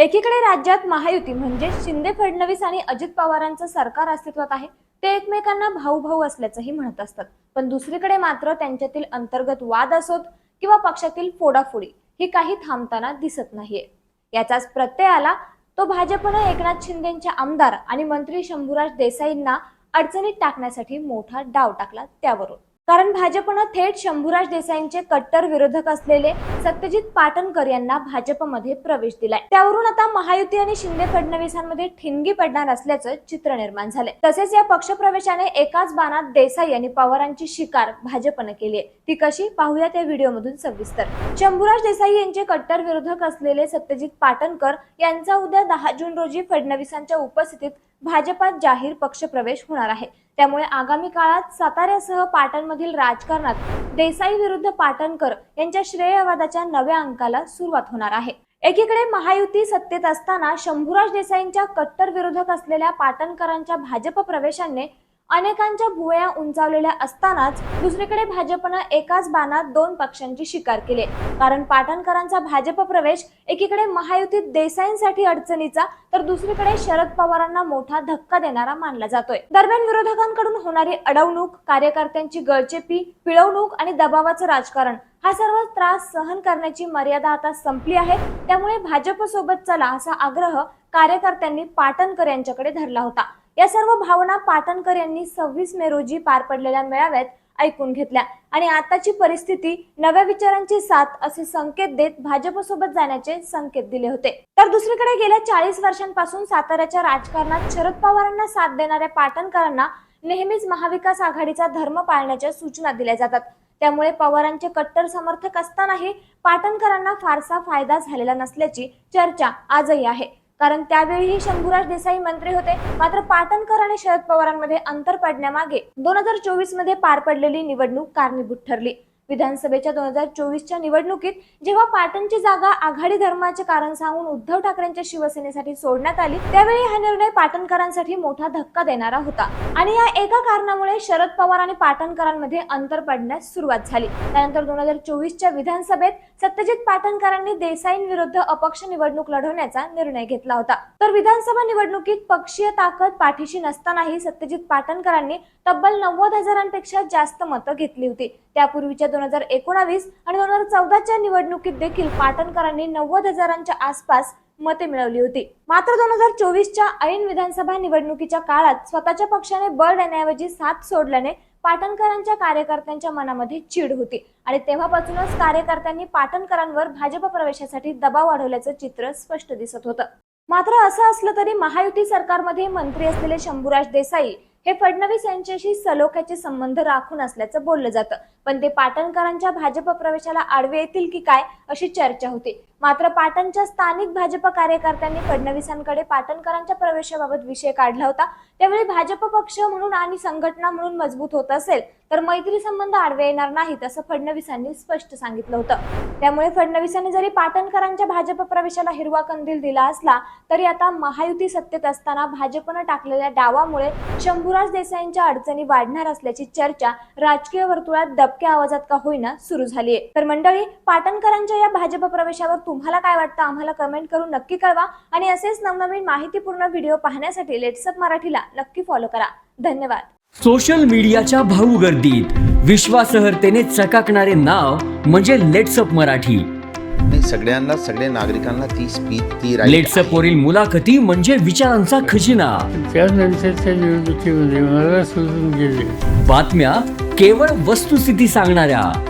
एकीकडे राज्यात महायुती म्हणजे शिंदे फडणवीस आणि अजित पवारांचं सरकार अस्तित्वात आहे ते एकमेकांना भाऊ भाऊ असल्याचंही म्हणत असतात. पण दुसरीकडे मात्र त्यांच्यातील अंतर्गत वाद असोत किंवा पक्षातील फोडाफोडी ही काही थांबताना दिसत नाहीये. याचाच प्रत्यय आला तो भाजपनं एकनाथ शिंदेच्या आमदार आणि मंत्री शंभूराज देसाईंना अडचणीत टाकण्यासाठी मोठा डाव टाकला त्यावरून. कारण भाजपनं थेट शंभूराज देसाईंचे कट्टर विरोधक असलेले सत्यजित पाटणकर यांना भाजपमध्ये प्रवेश दिलाय. त्यावरून आता महायुती आणि शिंदे फडणवीसांमध्ये ठिणगी पडणार असल्याचं चित्र निर्माण झालंय. तसेच या पक्षप्रवेशाने एकाच बाणात देसाई आणि पवारांची शिकार भाजपनं केली आहे. ती कशी? पाहूया त्या व्हिडिओमधून सविस्तर. शंभूराज देसाई यांचे कट्टर विरोधक असलेले सत्यजित पाटणकर यांचा उद्या दहा जून रोजी फडणवीसांच्या उपस्थितीत भाजपात जाहीर पक्षप्रवेश होणार आहे. त्यामुळे आगामी काळात साताऱ्यासह पाटणमधील राजकारणात देसाई विरुद्ध पाटणकर यांच्या श्रेयवादाच्या नव्या अंकाला सुरुवात होणार आहे. एकीकडे महायुती सत्तेत असताना शंभूराज देसाईंच्या कट्टर विरोधक असलेल्या पाटणकरांच्या भाजप प्रवेशाने अनेकांच्या भुवया उंचावलेल्या असतानाच दुसरीकडे भाजपनं एकाच बाणात दोन पक्षांची शिकार केली. कारण पाटणकरांचा भाजप प्रवेश एकीकडे महायुतीत देसाईंसाठी अडचणीचा तर दुसरीकडे शरद पवारांना मोठा धक्का देणारा मानला जातोय. दरम्यान विरोधकांकडून होणारी अडवणूक कार्यकर्त्यांची गळचेपी पिळवणूक आणि दबावाचं राजकारण हा सर्व त्रास सहन करण्याची मर्यादा आता संपली आहे. त्यामुळे भाजपसोबत चला असा आग्रह कार्यकर्त्यांनी पाटणकर यांच्याकडे धरला होता. या सर्व भावना पाटणकर यांनी सव्वीस मे रोजी पार पडलेल्या मेळाव्यात ऐकून घेतल्या. आणि आताची परिस्थिती नव्या विचारांची साथ असे संकेत देत भाजपसोबत जाण्याचे संकेत दिले होते. तर दुसरीकडे गेल्या चाळीस वर्षांपासून साताऱ्याच्या राजकारणात शरद पवारांना साथ देणाऱ्या पाटणकरांना नेहमीच महाविकास आघाडीचा धर्म पाळण्याच्या सूचना दिल्या जातात. त्यामुळे पवारांचे कट्टर समर्थक असतानाही पाटणकरांना फारसा फायदा झालेला नसल्याची चर्चा आजही आहे. कारण त्यावेळीही शंभूराज देसाई मंत्री होते. मात्र पाटणकर आणि शरद पवारांमध्ये अंतर पडण्यामागे दोन हजार चोवीसमध्ये पार पडलेली निवडणूक कारणीभूत ठरली. विधानसभेच्या दोन हजार चोवीसच्या निवडणुकीत जेव्हा पाटणची जागा आघाडी धर्माचे कारण सांगून उद्धव ठाकरेंच्या शिवसेनेसाठी सोडण्यात आली त्यावेळी हा निर्णय पाटणकरांसाठी मोठा धक्का देणारा होता. आणि या एका कारणामुळे शरद पवार आणि पाटणकरांमध्ये अंतर पडण्यास सुरुवात झाली. त्यानंतर दोन हजार चोवीसच्या विधानसभेत सत्यजित पाटणकरांनी देसाईंविरुद्ध अपक्ष निवडणूक लढवण्याचा निर्णय घेतला होता. तर विधानसभा निवडणुकीत पक्षीय ताकद पाठीशी नसतानाही सत्यजित पाटणकरांनी तब्बल नव्वद हजारांपेक्षा जास्त मतं घेतली होती. त्यापूर्वीच्या दोन दोन हजार एकोणावीस आणि दोन हजार चौदाच्या निवडणुकीत देखील पाटणकरांनी नव्वद हजारांच्या आसपास मते मिळवली होती. मात्र दोन हजार चोवीसच्या ऐन विधानसभा निवडणुकीच्या काळात स्वतःच्या पक्षाने बळ देण्याऐवजी साथ सोडल्याने पाटणकरांच्या कार्यकर्त्यांच्या मनामध्ये चीड होती आणि तेव्हापासूनच कार्यकर्त्यांनी पाटणकरांवर भाजप प्रवेशासाठी दबाव वाढवल्याचं चित्र स्पष्ट दिसत होतं. मात्र असं असलं तरी महायुती सरकारमध्ये मंत्री असलेले शंभूराज देसाई हे फडणवीस यांच्याशी सलोख्याचे संबंध राखून असल्याचं बोललं जातं. पण ते पाटणकरांच्या भाजप प्रवेशाला आडवे येतील की काय अशी चर्चा होती. मात्र पाटणच्या स्थानिक भाजप कार्यकर्त्यांनी फडणवीसांकडे पाटणकरांच्या प्रवेशाबाबत विषय काढला होता. त्यावेळी भाजप पक्ष म्हणून आणि संघटना म्हणून मजबूत होत असेल तर मैत्री संबंध आडवे येणार नाहीत असं फडणवीसांनी स्पष्ट सांगितलं होतं. त्यामुळे फडणवीसांनी जरी पाटणकरांच्या भाजप प्रवेशाला हिरवा कंदील दिला असला तरी आता महायुती सत्तेत असताना भाजपनं टाकलेल्या डावामुळे शंभूराज देसाईंच्या अडचणी वाढणार असल्याची चर्चा राजकीय वर्तुळात दबक्या आवाजात का होईना सुरू झाली आहे तर मंडळी पाटणकरांच्या या भाजप प्रवेशावर तुम्हाला काय वाटतं आम्हाला कमेंट करून नक्की कळवा. आणि असेच नवनवीन माहितीपूर्ण व्हिडिओ पाहण्यासाठी लेट्सअप मराठीला नक्की फॉलो करा. धन्यवाद. सोशल मीडियाच्या भाऊ गर्दीत. विश्वासार्हतेने चकाकणारे नाव म्हणजे लेट्सअप मराठी. नाही सगळ्यांना सगळ्या नागरिकांना ती स्पीच ती लेट्सअप. वरील मुलाखती म्हणजे विचारांचा खजिना. त्यानंतरच्या निवडणुकीमध्ये मला सोडून गेले. बातम्या केवळ वस्तुस्थिती सांगणाऱ्या.